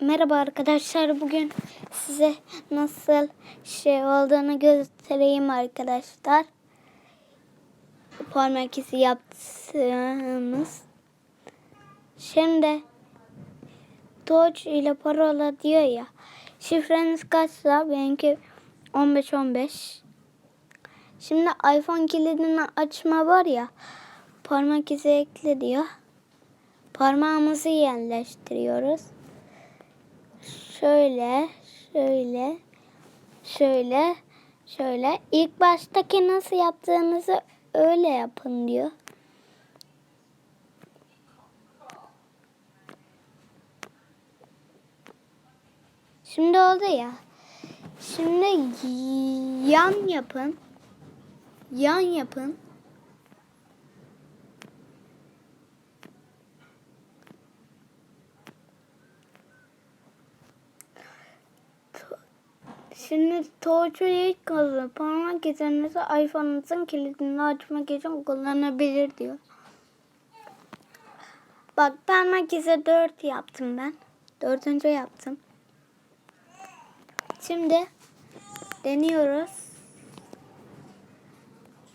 Merhaba arkadaşlar. Bugün size nasıl şey olduğunu göstereyim arkadaşlar. Parmak izi yaptığımız. Şimdi Doge ile parola diyor ya. Şifreniz kaçsa benimki 15 15. Şimdi iPhone kilidini açma var ya. Parmak izi ekle diyor. Parmağımızı yerleştiriyoruz. Şöyle, şöyle, şöyle, şöyle. İlk baştaki nasıl yaptığınızı öyle yapın diyor. Şimdi oldu ya. Şimdi yan yapın. Yan yapın. Şimdi torcu ilk kazı parmak izinizi iPhone'unuzun kilidini açmak için kullanabilir diyor. Bak parmak izi 4 yaptım ben. Dördüncü yaptım. Şimdi deniyoruz.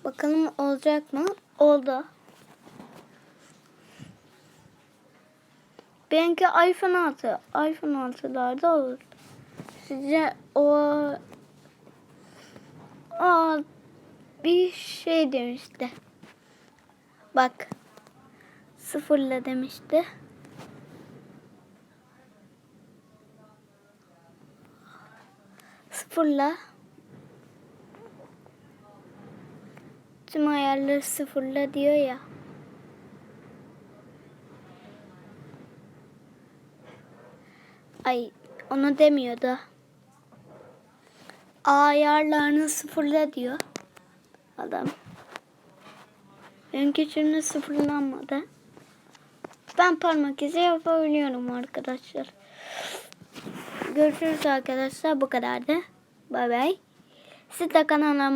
Bakalım olacak mı? Oldu. Benimki iPhone 6. iPhone 6'larda olur. Size o o bir şey demişti. Bak sıfırla demişti. Sıfırla tüm ayarları sıfırla diyor ya. Ay onu demiyordu. Ayarlarını sıfırla diyor adam. Benimki şimdi sıfırlanmadı. Ben parmak izi yapabiliyorum arkadaşlar. Görüşürüz arkadaşlar. Bu kadardı. Bay bay. Siz de kanalıma